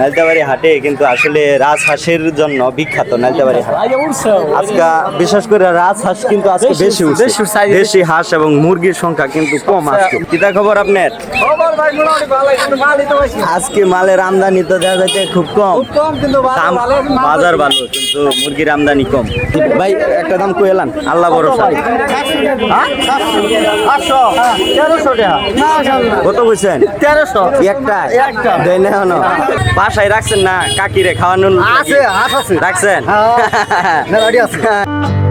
নালতাবাড়ি হাটে কিন্তু আসলে রাজহাঁসের জন্য বিখ্যাত নালতাবাড়ি হাট। আজকে বিশেষ করে রাজহাঁস কিন্তু আজকে বেশি উঠছে। দেশি হাঁস এবং মুরগির সংখ্যা কিন্তু কম আজকে। কিতা খবর আপনার? আজকে মালের আমদানি তো দেখা যাচ্ছে খুব কম। দাম বাজার ভালো কিন্তু মুরগির আমদানি কম। ভাই একটা দাম কই এলান আল্লাহ ভরসা। কত বুঝছেন তেরোশো একটা। একটা। দেয় না? বাসায় রাখছেন না কাকিরে খাওয়ানোর আছে, আছে। রাখছেন না, গাড়ি আছে।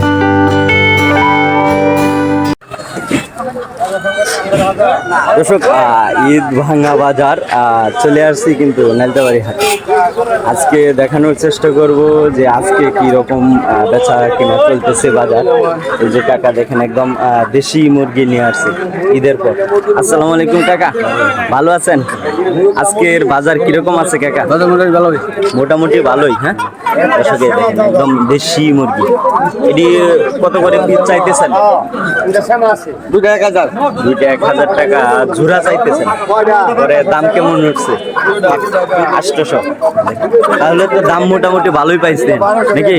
দর্শক ঈদ ভাঙ্গা বাজার চলে আসছি কিন্তু নালতাবাড়ি হাটে। আজকে দেখানোর চেষ্টা করব যে আজকে কি রকম বেচা কিনা চলতেছে বাজার। এই যে কাকা দেখেন একদম দেশি মুরগি নিয়ে আসছে ঈদের পর। আসসালামু আলাইকুম কাকা ভালো আছেন? আজকের বাজার কীরকম আছে কাকা? মোটামুটি ভালোই। হ্যাঁ? দর্শকে দেখেন একদম দেশি মুরগি। এটি কত করে পিস চাইতেছেন? দুইটা এক হাজার। দুইটা এক হাজার টাকা ঝুরা চাইতেছেন। পরে দাম কেমন উঠছে? আষ্টশো তাহলে তো দাম মোটামুটি ভালোই পাইছেন। নাকি?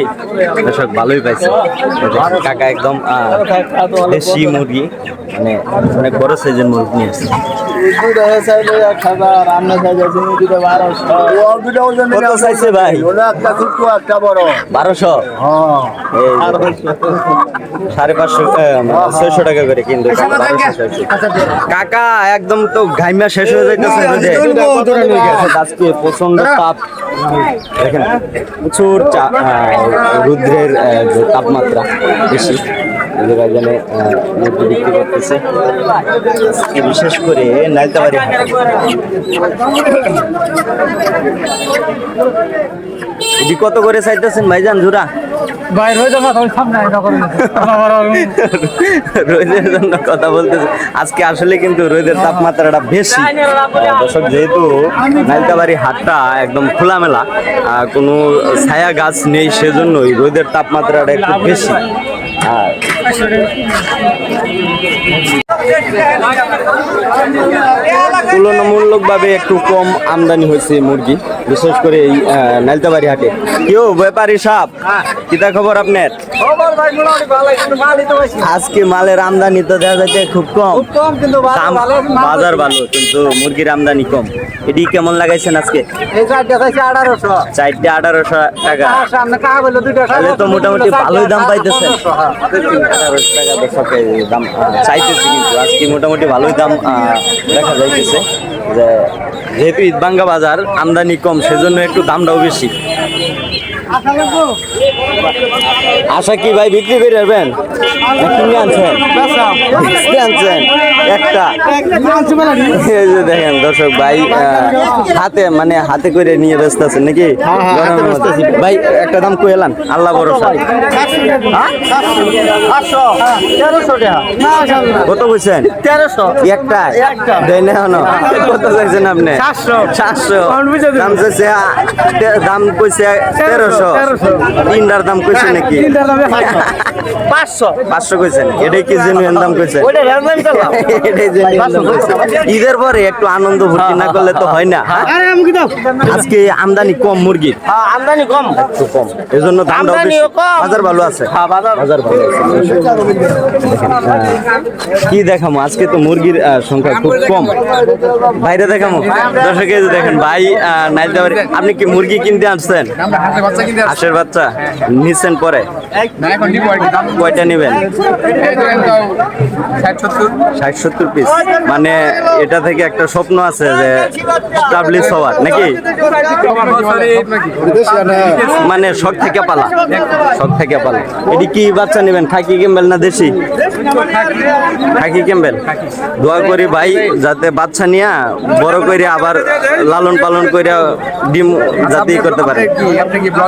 দর্শক, ভালোই পাইছে কাকা একদম দেশি মুরগি মানে অনেক বড় সাইজের মুরগি নিয়ে আসছে কত চাইছে ভাই? বারোশো? এই সাড়ে পাঁচশো ছয়শো টাকা করে কিন্তু কাকা একদম তো ঘাইমা শেষ হয়ে যাইতেছে। আজকে প্রচণ্ড তাপ। দেখেন প্রচুর রুদ্রের আহ, তাপমাত্রা বেশি। যে মুরগি বিক্রি করতেছে। বিশেষ করে নাইতাবাড়ি এটি কত করে চাইতেছেন ভাইজান আমার রোদের জন্য কথা বলতেছে। আজকে আসলে কিন্তু রোদের তাপমাত্রাটা বেশি। দর্শক যেহেতু নাইতাবাড়ি হাটটা একদম খোলামেলা কোনো ছায়া গাছ নেই সেজন্যই রোদের তাপমাত্রাটা একটু বেশি। তুলনামূলকভাবে একটু কম আমদানি হয়েছে মুরগি বিশেষ করে এই আহ, নাইলতাবাড়ি হাটে। কেউ ব্যাপারী সাপ? কিতা খবর আপনার? আজকে মালের আমদানি তো দেখা যাচ্ছে খুব কম। কিন্তু বাজার ভালো কিন্তু মুরগির আমদানি কম। এটি কেমন লাগাইছেন আজকে? চারটা আঠারোশো। টাকা। তাহলে তো মোটামুটি ভালোই দাম পাইতেছেন। টাকা দাম চাইতেছি আজকে মোটামুটি ভালোই দাম দেখা যাইতেছে যে যেহেতু ঈদবাঙ্গা বাজার, আমদানি কম, সেজন্য একটু দামটাও বেশি। আশা কি ভাই বিক্রি করে যাবেন না কিনে আনছেন? কিনে আনছেন? একটা। এই যে দেখেন দর্শক ভাই হাতে মানে হাতে করে নিয়ে ব্যস্ত আছেন নাকি? ভাই একটা দাম কই এলান। আল্লাহ ভরসা। কত বুঝছেন তেরোশো। একটা। দেয় না কত চাইছেন আপনি? সাতশো। সাতশো। কম বুঝে দিন। দাম চাইছে দাম কইছে তেরোশো। তেরোশো। তিনটার দাম কইছে নাকি? পাঁচশো। পাঁচশো কইছেন এটাই কি জেনুইন দাম কইছেন এটাই দাম কইছেন। ঈদের পরে একটু আনন্দ ভর্তি না করলে তো হয় না হ্যাঁ? কি দাও। আজকে আমদানি কম মুরগি। হ্যাঁ আমদানি কম। একটু কম। এজন্য বেশি বাজার ভালো আছে। হ্যাঁ বাজার বাজার ভালো আছে। হ্যাঁ। কি দেখামো? আজকে তো মুরগির সংখ্যা খুব কম। বাইরে দেখামো? দর্শক দেখেন ভাই আহ, আপনি কি মুরগি কিনতে আসছেন? হাঁসের বাচ্চা নিচ্ছেন পরে? কয়টা নেবেন? ষাট সত্তর। পিস মানে এটা থেকে একটা স্বপ্ন আছে যে স্টাবলিশ হওয়ার নাকি? মানে শখ থেকে পালা। শখ থেকে পালা। এটি কি বাচ্চা নেবেন খাকি ক্যাম্বেল না দেশি? Khaki Campbell. দোয়া করি ভাই যাতে বাচ্চা নিয়া বড় করে আবার লালন পালন করে ডিম যাতে ই করতে পারে।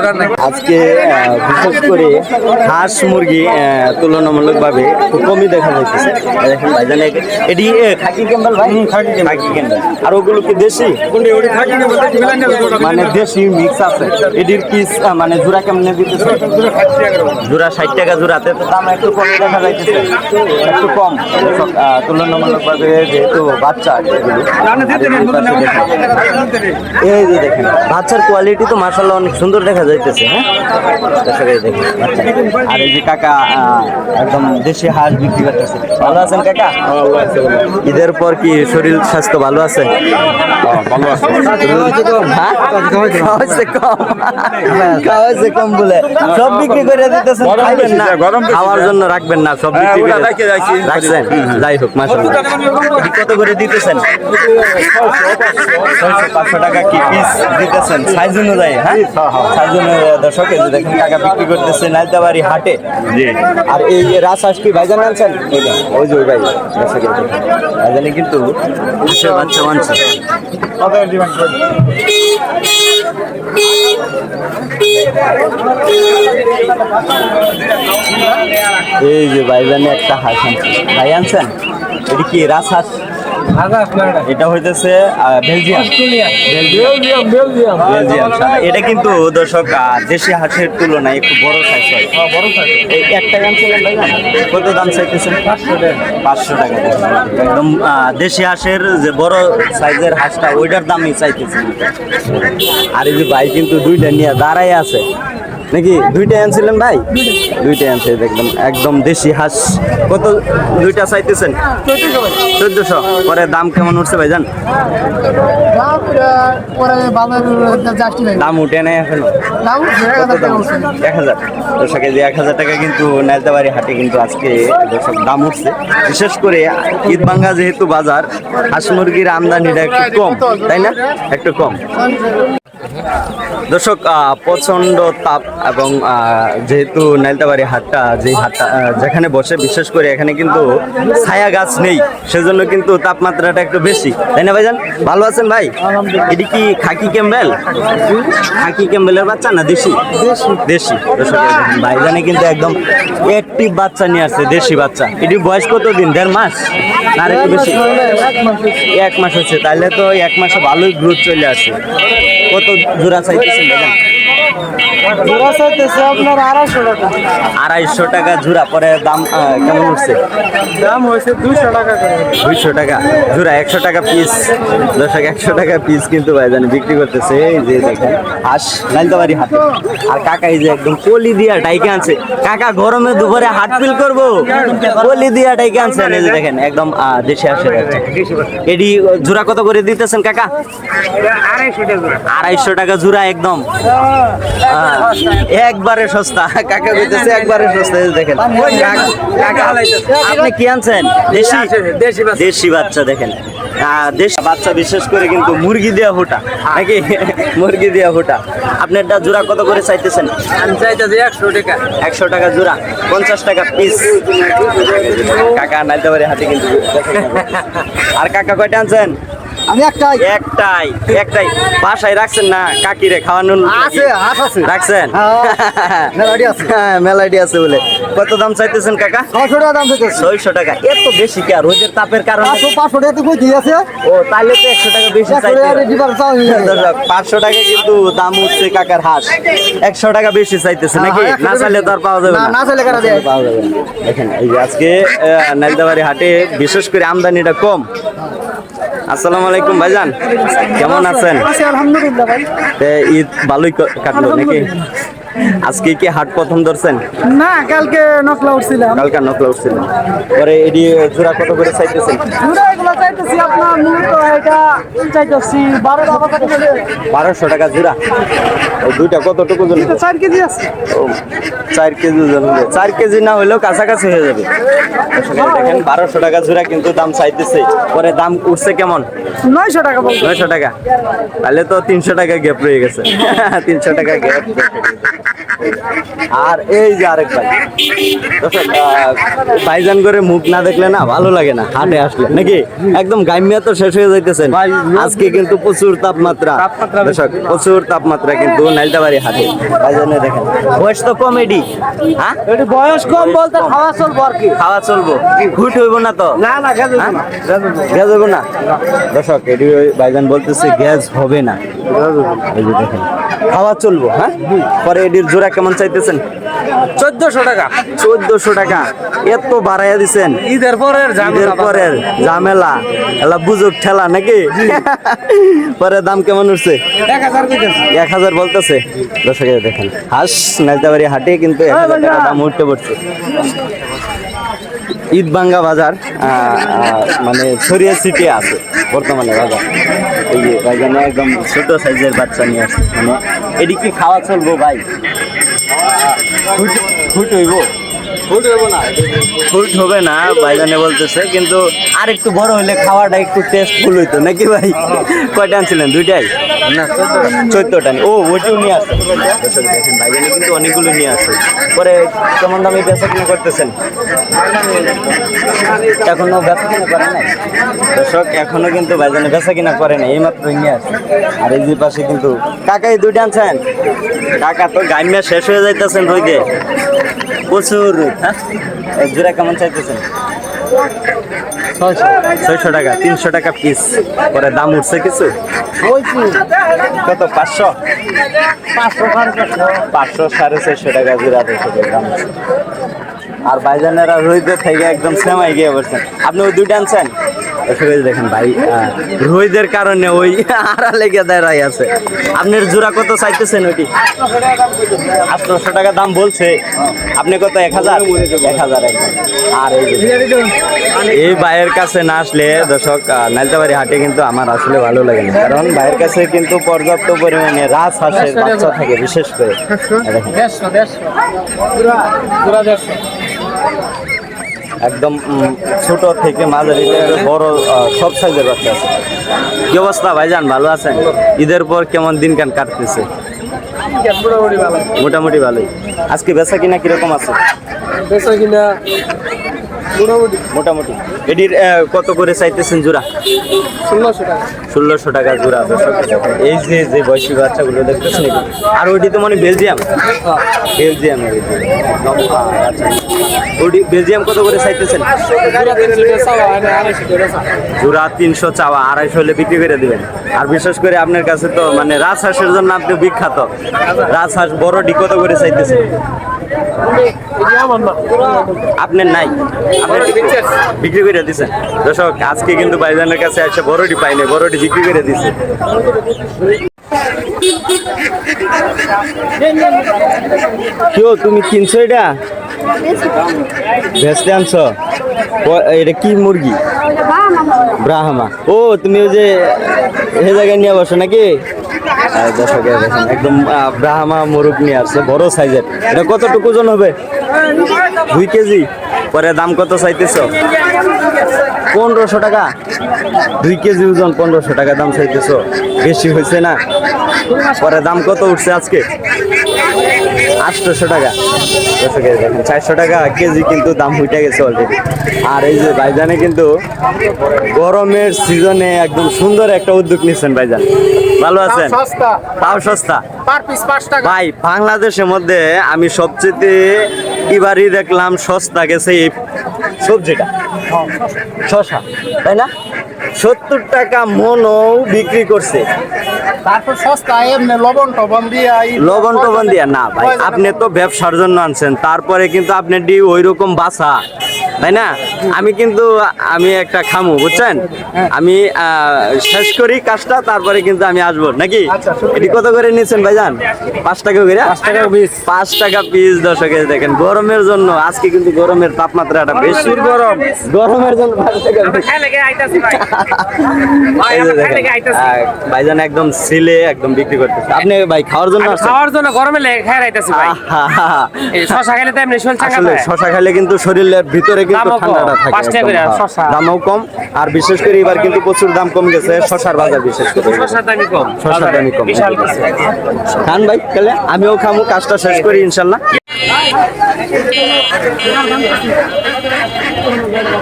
আজকে বিশেষ করে হাঁস মুরগি তুলনামূলকভাবে খুব কমই দেখা যাইতেছে। এই দেখেন ভাইজান এ- এটি খাকি ক্যাম্বেল ভাই? খাকি ক্যাম্বেল। আর ওগুলো কি দেশি? মানে দেশি মিক্স আছে। এটির পিস মানে জোড়া কেমনে দিতেছে? জোড়া ষাট টাকা জোড়াতে তো দাম একটু কম দেখা যাইতেছে। একটু কম। তুলনামূলকভাবে যেহেতু বাচ্চা। এই যে দেখেন বাচ্চার কোয়ালিটি তো মার্শাল্লাহ অনেক সুন্দর দেখা যাইতেছে হ্যাঁ। আর এই যে কাকা একদম দেশি হাঁস বিক্রি করতেছে। ভালো আছেন কাকা? ঈদের পর কি শরীর স্বাস্থ্য ভালো আছে? ভালো আছে। হ্যাঁ? খাওয়াইছে কম বলে। সব বিক্রি করে দিতেছেন খাইবেন না। খাওয়ার জন্য রাখবেন না সব বিক্রি করে রাখি, রাখি। রাখছেন? যাই হোক কত করে দিতেছেন। ছয়শো পাঁচশো টাকা কি পিস দিতেছেন? সাইজ অনুযায়ী হ্যাঁ? সাইজ অনুযায়ী দর্শক এই যে দেখেন টাকা বিক্রি করতেছে নালতাবাড়ি হাটে। জি। আর এই যে রাজহাঁস কি ভাইজান আনছেন? ওই যে ওই ভাই ভাইজানে কিন্তু হাঁসের বাচ্চা মানছে এই যে ভাইজানে একটা হাঁস আনছে। ভাই আনছেন? এটা কি রাজহাঁস এটা হইতেছে আহ, বেলজিয়াম। Belgium Belgium. এটা কিন্তু দর্শক আহ, দেশি হাঁসের তুলনায় একটু বড় সাইজ হয়। এই একটা দাম ছিলেন ভাই কত দাম চাইতেছেন? পাঁচশো টাকা একদম দেশি হাঁসের যে বড় সাইজের হাঁসটা ওইটার দামই চাইতেছেন। আর এই যে ভাই কিন্তু দুইটা নিয়ে দাঁড়াই আছে। নাকি দুইটা আনছিলেন ভাই? দুইটা আনছে দেখলাম একদম দেশি হাঁস। কত দুইটা চাইতেছেন? চোদ্দশো। পরে দাম কেমন উঠছে ভাই জান দাম উঠে নাই এখনও। এক হাজার। দর্শক যে এক হাজার টাকা কিন্তু নাইলতাবাড়ি হাটে কিন্তু আজকে দর্শক দাম উঠছে। বিশেষ করে ঈদ ভাঙ্গা যেহেতু বাজার হাঁস মুরগির আমদানিটা একটু কম তাই না? একটু কম। দর্শক আহ, প্রচণ্ড তাপ এবং যেহেতু নাইলতাবাড়ি হাটটা যে হাটটা যেখানে বসে বিশেষ করে এখানে কিন্তু ছায়া গাছ নেই সেজন্য কিন্তু তাপমাত্রাটা একটু বেশি। তাই না ভাইজান? ভালো আছেন ভাই? এটি কি খাকি ক্যাম্বেল? খাকি ক্যাম্বেলের বাচ্চা না দেশি? দেশি। ভাইজানে কিন্তু একদম একটি বাচ্চা নিয়ে আসছে দেশি বাচ্চা। এটি বয়স কত দিন দেড় মাস? আর একটু বেশি? এক মাস হচ্ছে। তাহলে তো এক মাসে ভালোই গ্রোথ চলে আসে। কত জোড়া চাইতেছেন ভাইজান? জোড়া চাইতেছে আপনার আড়াইশো টাকা। আড়াইশো টাকা জোড়া পরে দাম কেমন উঠছে? দাম হয়েছে দুইশো টাকা করে। দুইশো টাকা জোড়া একশো টাকা পিস দর্শক একশো টাকা পিস কিন্তু ভাইজান বিক্রি করতেছে। এই যে দেখেন হাঁস নাইলতাবাড়ি হাটে। আর কাকা এই যে একদম কলি দিয়া ডাইকে আনছে। কাকা গরমে দুপুরে হাট ফিল করব? কলি দিয়া ডাইকে আনছেন এই যে দেখেন একদম দেশে আসে এডি জোড়া কত করে দিতেছেন কাকা? আড়াইশো টাকা জোড়া একদম। একবারে সস্তা। কাকা কইতেছে একবারে সস্তা দেখেন। কাকা আপনি কি আনছেন? দেশি? দেশি বাচ্চা দেখেন। দেশি বাচ্চা বিশেষ করে কিন্তু মুরগি দেওয়া ফোটা নাকি? মুরগি দেওয়া ফোটা আপনারটা জোড়া কত করে চাইতেছেন? আমি চাইতেছি একশো টাকা। একশো টাকা জোড়া পঞ্চাশ টাকা পিস কাকা নাইতে পারে হাতে কিন্তু। আর কাকা কয়টা আনছেন? আমি একটাই। একটাই একটাই। বাসায় রাখছেন না? কাকিরে খাওয়ানোর আছে, হাঁস আছে। রাখছেন? হ্যাঁ, মেলাডি আছে। হ্যাঁ মেলাডি আছে বলে। কত দাম চাইতেছেন কাকা? ছশো টাকা দাম চাইতেছে। ছয়শো টাকা। এত বেশি কি আর? রোদের তাপের কারণে? পাঁচশো পাঁচশো টাকা তো কই দিয়ে আছে। ও তাহলে তো একশো টাকা বেশি পাঁচশো টাকা কিন্তু দাম উঠছে কাকার হাঁস। একশো টাকা বেশি চাইতেছে নাকি? হ্যাঁ, না চাইলে তো আর পাওয়া যাবে না, না। চাইলে কারা দেয়? পাওয়া যাবে দেখেন এই আজকে নাইলদাবাড়ি হাটে বিশেষ করে আমদানিটা কম। আসসালামু আলাইকুম ভাইজান। কেমন আছেন? আলহামদুলিল্লাহ ভাই। ঈদ ভালোই কাটলো নাকি? আজকে কি হাট প্রথম ধরছেন? না কালকে নকলা উঠছিলাম। কালকে নকলা উঠছিলাম পরে এডি জোড়া কত করে চাইতেছেন? জোড়া চাইতেছি আপনার মূলত এটা চাইতেছি বারোশো টাকা বারোশো টাকা জোড়া। দুইটা কতটুকু জন চার কেজি আছে। চার কেজি চার কেজি না হলেও কাছাকাছি হয়ে যাবে। দেখেন বারোশো টাকা জোড়া কিন্তু দাম চাইতেছে। পরে দাম উঠছে কেমন? নয়শো টাকা নয়শো টাকা। তাহলে তো তিনশো টাকা গ্যাপ রয়ে গেছে। তিনশো টাকা গ্যাপ আর এই যে আরেক ভাই। ভাইজান করে মুখ না দেখলে না ভালো লাগে না হাটে আসলে। নাকি? একদম গাইমিয়া তো শেষ হয়ে যাইতেছেন আজকে কিন্তু প্রচুর তাপমাত্রা। দর্শক প্রচুর তাপমাত্রা কিন্তু নাইলতাবাড়ি হাটে। ভাইজানে দেখেন বয়স তো কমেডি। হ্যাঁ? বয়স কম বলতে খাওয়া চলবো আর কি। খাওয়া চলবো। ঘুট হইব না তো? না না হ্যাঁ? গ্যাস হবে না? দর্শক এটি ভাইজান বলতেছে গ্যাস হবে না। দেখেন খাওয়া চলবো হ্যাঁ? পরে এটির জোড়া কেমন চাইতেছেন? চোদ্দশো টাকা। চোদ্দশো টাকা। এত বাড়াইয়া দিছেন। ঈদের পরের ঈদের পরের ঝামেলা। এলা ঠেলা নাকি? পরে দাম কেমন উঠছে? এক হাজার বলতেছে। দর্শক এই দেখেন হাঁস নাইতাবাড়ি হাটে কিন্তু এক হাজার টাকা দাম উঠতে পড়ছে। ঈদ বাঙ্গা বাজার মানে ছড়িয়ে ছিটিয়ে আছে বর্তমানে বাজার। এই যে ভাইজানে একদম ছোট সাইজের বাচ্চা নিয়ে আসছে। মানে এটি কি খাওয়া চলবো ভাই? ফুট- ফুট হইব? ফুট হবে না ভাইজানে বলতেছে কিন্তু আর একটু বড় হলে খাওয়াটা একটু টেস্টফুল হইতো নাকি ভাই? কয়টা আনছিলেন? দুইটাই? না চোদ্দটা। ও ওইটাও নিয়ে আসছে। দর্শক দেখেন ভাইজানে কিন্তু অনেকগুলো নিয়ে আসছে। পরে কেমন দামে বেচা কিনা করতেছেন? এখনও বেচা কিনা করে নাই? দর্শক এখনও কিন্তু ভাইজানে বেচা কিনা করে নাই এইমাত্র নিয়ে আসছে। আর এই যে পাশে কিন্তু কাকা এই দুইটা আনছেন। কাকা তো গাইমা শেষ হয়ে যাইতেছেন রইদে প্রচুর। রোদ, হ্যাঁ জোড়া কেমন চাইতেছেন? ছয়শো। টাকা তিনশো টাকা পিস পরে দাম উঠছে কিছু? কত পাঁচশো? পাঁচশো সাড়ে ছয়শো টাকা জোড়া দাম। আর ভাইজানেরা রোহিতের থেকে একদম সেমাই গিয়ে বসছেন আপনি ওই দুইটা আনছেন? দেখেন ভাই রোহিতের কারণে ওই আড়ালে গিয়ে দাঁড়াই আছে। আপনার জোড়া কত চাইতেছেন ওইটি? আঠারোশো টাকা দাম বলছে। আপনি কত এক হাজার? এক হাজার একদম আর এই ভাইয়ের কাছে না আসলে দর্শক আহ, নাইলতাবাড়ি হাটে কিন্তু আমার আসলে ভালো লাগে না। কারণ ভাইয়ের কাছে কিন্তু পর্যাপ্ত পরিমাণে রাস হাঁসের বাচ্চা থাকে বিশেষ করে। দেখেন একদম ছোট থেকে মাঝারি বড় সব সাইজের বাচ্চা আছে। কি অবস্থা ভাইজান ভালো আছেন? ঈদের পর কেমন দিন কান কাটতেছে? মোটামুটি ভালোই। আজকে বেচা কিনা কীরকম আছে? বেচা কিনা মোটামুটি। মোটামুটি। এটির কত করে চাইতেছেন জোড়া? ষোলোশো টাকা। ষোলোশো টাকা জোড়া এই যে যে বয়সী বাচ্চাগুলো দেখতেছেন। আর ওইটি তো মানে বেলজিয়াম বেলজিয়াম আচ্ছা। বেলজিয়াম কত করে চাইতেছেন? জোড়া তিনশো চাওয়া, আড়াইশো হলে বিক্রি করে দিবেন। আর বিশেষ করে আপনার কাছে তো মানে রাজহাঁসের জন্য আপনি বিখ্যাত। রাজহাঁস বড় ডি কত করে চাইতেছেন? আপনার নাই? বিক্রি করে দিছেন। দর্শক, আজকে কিন্তু বাইজানের কাছে এসে বড়টি পাইনি বড়টি বিক্রি করে দিছে। কেউ তুমি কিনছো এটা? ভেস্তে আনছো? এটা কি মুরগি? ব্রাহ্মা। ও, তুমি ওই যে এ জায়গায় নিয়ে বসো নাকি? একদম ব্রাহ্মা মুরগ নিয়ে আসছে, বড় সাইজের। এটা কতটুকু ওজন হবে? দুই কেজি? পরে দাম কত চাইতেছ? পনেরোশো টাকা। দুই কেজি ওজন, পনেরোশো টাকা দাম চাইতেছ। বেশি হয়েছে না? পরে দাম কত উঠছে আজকে? আটশোশো টাকা। দেখেন চারশো টাকা কেজি কিন্তু দাম উঠে গেছে অলরেডি আর এই যে ভাইজানে কিন্তু গরমের সিজনে একদম সুন্দর একটা উদ্যোগ নিচ্ছেন ভাইজান। ভালো আছেন? তাও সস্তা। ভাই বাংলাদেশের মধ্যে আমি সবচেয়ে এবারই দেখলাম সস্তা গেছে এই সবজিটা। শশা তাই না? সত্তর টাকা মনও বিক্রি করছে। তারপর সস্তা এমনি লবণ টবণ দিয়ে লবণ টবণ দিয়া না ভাই আপনি তো ব্যবসার জন্য আনছেন তারপরে কিন্তু আপনি ডি ওই রকম বাসা তাই না? আমি কিন্তু আমি একটা খামু বুঝছেন? আমি শেষ করি কাজটা তারপরে কিন্তু আমি আসব নাকি? এটি কত করে নিচ্ছেন ভাইজান? পাঁচ টাকা করে? পাঁচ টাকা পিস দর্শকে দেখেন গরমের জন্য আজকে কিন্তু গরমের তাপমাত্রাটা বেশি। গরম। গরমের জন্য ভাইজান একদম সিলে একদম বিক্রি করতেছে। আপনি ভাই খাওয়ার জন্য খাওয়ার জন্য গরমে শশা খাইলে তো এমনি। শশা খাইলে কিন্তু শরীরের ভিতরে কিন্তু ঠান্ডাটা থাকে। হ্যাঁ। দামও কম আর বিশেষ করে এবার কিন্তু প্রচুর দাম কম গেছে শশার বাজার বিশেষ করে। শশার দামই কম। শশার দামই কম। খান ভাই তাহলে আমিও খামু কাজটা শেষ করি ইনশাল্লাহ।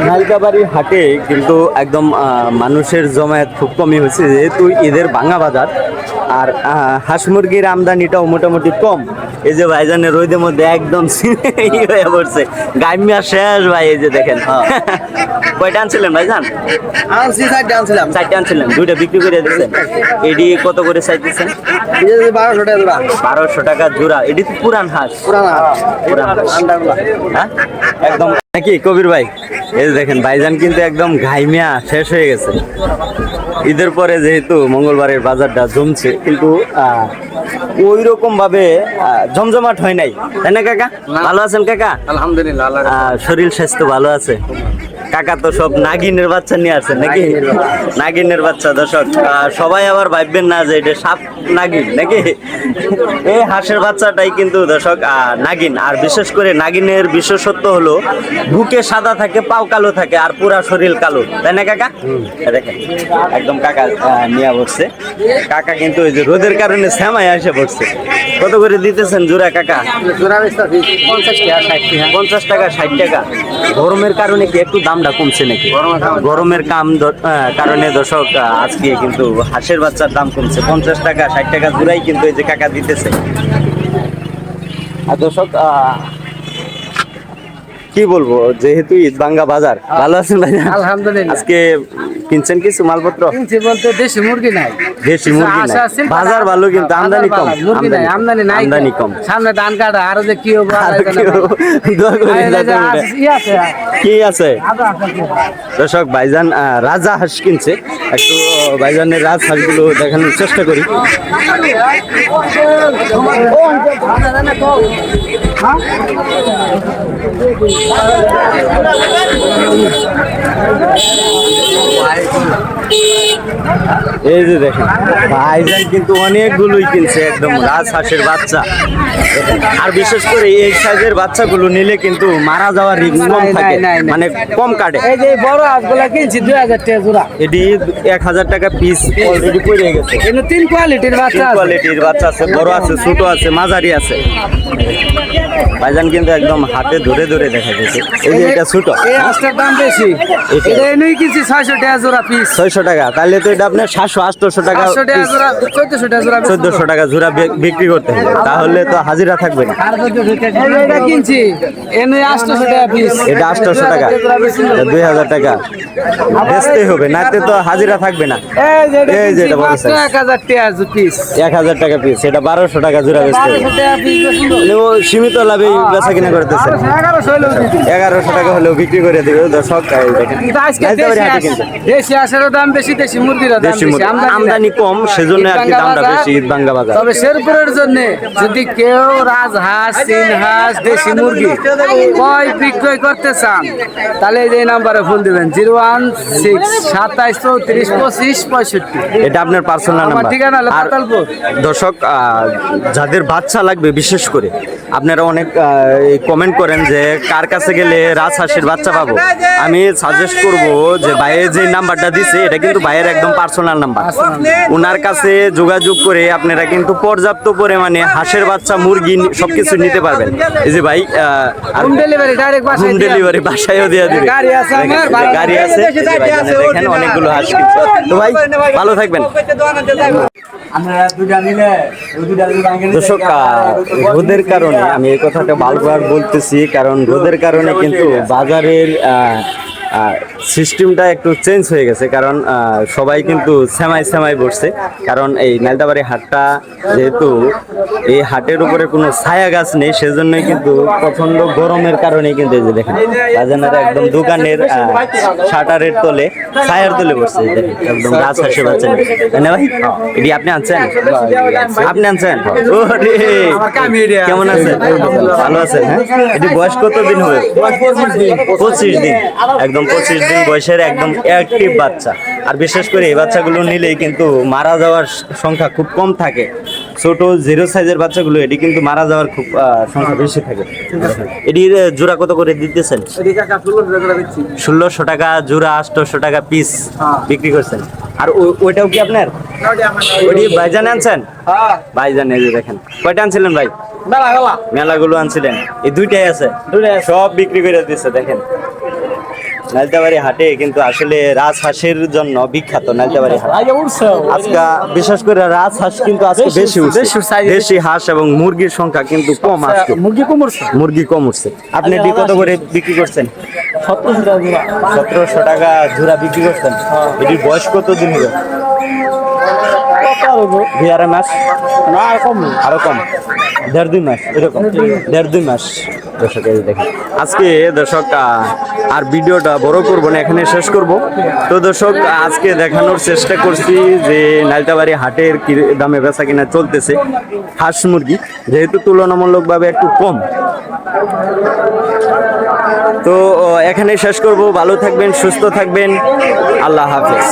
নালকাবাড়ি হাটে কিন্তু একদম মানুষের জমায়েত খুব কমই হয়েছে যেহেতু ঈদের ভাঙা বাজার। আর হাঁস মুরগির আমদানিটাও মোটামুটি কম। এই যে ভাইজানের রোদের মধ্যে একদম হয়ে পড়ছে। গাইমিয়া শেষ ভাই এই যে দেখেন কয়টা আনছিলেন ভাইজান? সাইড আনছিলাম। চারটে আনছিলেন দুইটা বিক্রি করে দিচ্ছেন এডি কত করে চাইতেছেন? বারোশো টাকা জোড়া। বারোশো টাকা জোড়া। এটি তো পুরান হাঁস। পুরান হাঁস। হ্যাঁ? একদম। নাকি কবির ভাই? এই দেখেন ভাইজান কিন্তু একদম ঘাইমিয়া শেষ হয়ে গেছে। ঈদের পরে যেহেতু মঙ্গলবারের বাজারটা জমছে কিন্তু ওই রকম ভাবে জমজমাট হয় নাই। তাই না কাকা? ভালো আছেন কাকা? আলহামদুলিল্লাহ শরীর স্বাস্থ্য ভালো আছে? কাকা তো সব নাগিনের বাচ্চা নিয়ে আসছেন নাকি? নাগিনের বাচ্চা। দর্শক সবাই আবার ভাববেন না যে এটা সাপ নাগিন নাকি? এই হাঁসের বাচ্চাটাই কিন্তু দর্শক নাগিন। আর বিশেষ করে নাগিনের বিশেষত্ব হলো বুকে সাদা থাকে পাও কালো থাকে আর পুরা শরীর কালো। তাই না কাকা? দেখেন একদম কাকা নিয়ে বসছে। কাকা কিন্তু ওই যে রোদের কারণে শ্যামায় এসে পড়ছে। কত করে দিতেছেন জোড়া কাকা? জোড়া পঞ্চাশ টাকা ষাট টাকা। পঞ্চাশ টাকা ষাট টাকা। গরমের কারণে কি একটু দামটা কমছে নাকি? গরমের কাম কারণে দর্শক আজকে কিন্তু হাঁসের বাচ্চার দাম কমছে। পঞ্চাশ টাকা ষাট টাকা জোড়াই কিন্তু এই যে কাকা দিতেছে। আর দর্শক আহ, কি বলব যেহেতু ঈদ বাঙ্গা বাজার। ভালো আছেন ভাই আলহামদুলিল্লাহ। আজকে কিনছেন কিছু মালপত্র? কিনছি বলতে দেশি মুরগি নাই। দেশি মুরগি নাই। আশা বাজার ভালো কিন্তু আমদানি কম। মুরগি নাই আমদানি নাই। আমদানি কম। সামনে ধান কাটা আরও যে কি হবে কি আছে? দর্শক ভাইজান রাজা হাঁস কিনছে। একটু ভাইজানের রাজ হাঁসগুলো দেখানোর চেষ্টা করি। এই যে দেখেন ভাইজান কিন্তু অনেকগুলোই কিনছে একদম রাজ হাঁসের বাচ্চা। আর বিশেষ করে এই সাইজের বাচ্চাগুলো নিলে কিন্তু মারা যাওয়ার রিস্ক কম থাকে। মানে কম কাটে। এই যে বড় হাঁসগুলা কিনছি দুই হাজার টাকা জোড়া। এটি এক হাজার টাকা পিস অলরেডি পড়ে গেছে। কিন্তু তিন কোয়ালিটির বাচ্চা আছে। কোয়ালিটির বাচ্চা আছে বড় আছে ছোট আছে মাঝারি আছে। ভাইজান কিন্তু একদম হাতে ধরে ধরে দেখা যাচ্ছে। এই যে এটা ছোট। এই হাঁসটার দাম বেশি? এটা এনেই কিনছি ছয়শো টাকা জোড়া পিস ছয়শো টাকা তাহলে তো এটা আপনার সাতশো আটশোশো টাকা চোদ্দশো টাকা জোড়া বিক্রি করতে হবে। তাহলে তো হাজিরা থাকবে না। এটা আটশোশো টাকা দুই হাজার টাকা হবে নাতে তো হাজিরা থাকবে না। এই যে এটা। এক হাজার টাকা পিস এটা বারোশো টাকা জোড়া বেচতে ও সীমিত লাভে বেচা কিনা করতেছে এগারোশো টাকা হলেও বিক্রি করে দিবে। দর্শক দেখেন। দেশি হাঁসেরও দাম বেশি দেশি মুরগিরও দেশি মুরগি। আমদানি কম সেজন্য আর কি দামটা বেশি ঈদ বাজার। তবে শেরপুরের জন্য যদি কেউ রাজহাঁস চীন হাঁস দেশি মুরগি কয় বিক্রয় করতে চান তাহলে এই নাম্বারে ফোন দিবেন জিরো ওয়ান সিক্স সাতাইশ চৌত্রিশ পঁচিশ পঁয়ষট্টি। এটা আপনার পার্সোনাল নাম্বার ঠিকানা আর দর্শক আহ, যাদের বাচ্চা লাগবে বিশেষ করে আপনারা অনেক কমেন্ট করেন যে কার কাছে গেলে রাজহাঁসের বাচ্চা পাবো। আমি সাজেস্ট করব যে ভাইয়ের যে নাম্বারটা দিছে এটা কিন্তু ভাইয়ের একদম পার্সোনাল নাম্বার ওনার কাছে যোগাযোগ করে আপনারা কিন্তু পর্যাপ্ত পরিমাণে হাঁসের বাচ্চা মুরগি সবকিছু নিতে পারবেন। এই যে ভাই হোম ডেলিভারি ডাইরেক্ট বাসায় হোম দিয়ে ডেলিভারি বাসায়ও দিয়ে দিবে। গাড়ি আছে আমার, দেখেন, গাড়ি আছে। অনেকগুলো হাঁস কিনছে তো ভাই ভালো থাকবেন। দর্শক রোদের কারণে আমি এই কথাটা বারবার বলতেছি কারণ রোদের কারণে কিন্তু বাজারের সিস্টেমটা একটু চেঞ্জ হয়ে গেছে, কারণ সবাই কিন্তু সেমাই সেমাই বসছে। কারণ এই নালদাবাড়ি হাটটা যেহেতু, এই হাটের উপরে কোনো ছায়া গাছ নেই, সেজন্যই কিন্তু প্রচণ্ড গরমের কারণে কিন্তু এই যে দেখেন বাজানের একদম দোকানের শাটারের তলে, ছায়ার তলে বসছে একদম গাছ হাসে পাচ্ছেন তাই না ভাই? এটি আপনি আনছেন? আপনি আনছেন? ও কেমন আছেন? ভালো আছেন হ্যাঁ? এটি বয়স কত দিন হবে? পঁচিশ দিন। একদম পঁচিশ দিন বয়সের একদম অ্যাক্টিভ বাচ্চা। আর বিশেষ করে এই বাচ্চাগুলো নিলেই কিন্তু মারা যাওয়ার সংখ্যা খুব কম থাকে। ছোট জিরো সাইজের বাচ্চাগুলো এটি কিন্তু মারা যাওয়ার খুব সংখ্যা বেশি থাকে। এটির জোড়া কত করে দিতেছেন? ষোলোশো টাকা জোড়া আটশোশো টাকা পিস হ্যাঁ। বিক্রি করছেন। আর ওইটাও কি আপনার? ওইটি ভাইজান আনছেন? হ্যাঁ। ভাইজান এই যে দেখেন। কয়টা আনছিলেন ভাই? মেলাগুলো। আনছিলেন। এই দুইটাই আছে? সব বিক্রি করে দিচ্ছে দেখেন। নালতাবাড়ি হাটে কিন্তু আসলে রাজহাঁসের জন্য বিখ্যাত নালতাবাড়ি হাট। আজকে বিশেষ করে রাজহাঁস কিন্তু আজকে বেশি উঠছে দেশি হাঁস এবং মুরগির সংখ্যা কিন্তু কম আজকে। মুরগি কমরছে মুরগি কম উঠছে আপনি এটি কত করে বিক্রি করছেন? টাকা জোড়া। সতেরোশো টাকা ঝুরা বিক্রি করছেন? এটির বয়স কত দিন দুই আড়াই মাস? না আর কম আরও কম। দেড় দুই মাস এরকম। দেড় দুই মাস। দর্শক এই দেখেন আজকে দর্শক আর ভিডিওটা বড় করব না এখানে শেষ করব। তো দর্শক আজকে দেখানোর চেষ্টা করছি যে নালতাবাড়ি হাটের কি দামে বেচা কিনা চলতেছে হাঁস মুরগি যেহেতু তুলনামূলকভাবে একটু কম। তো এখানে শেষ করব। ভালো থাকবেন সুস্থ থাকবেন। আল্লাহ হাফেজ।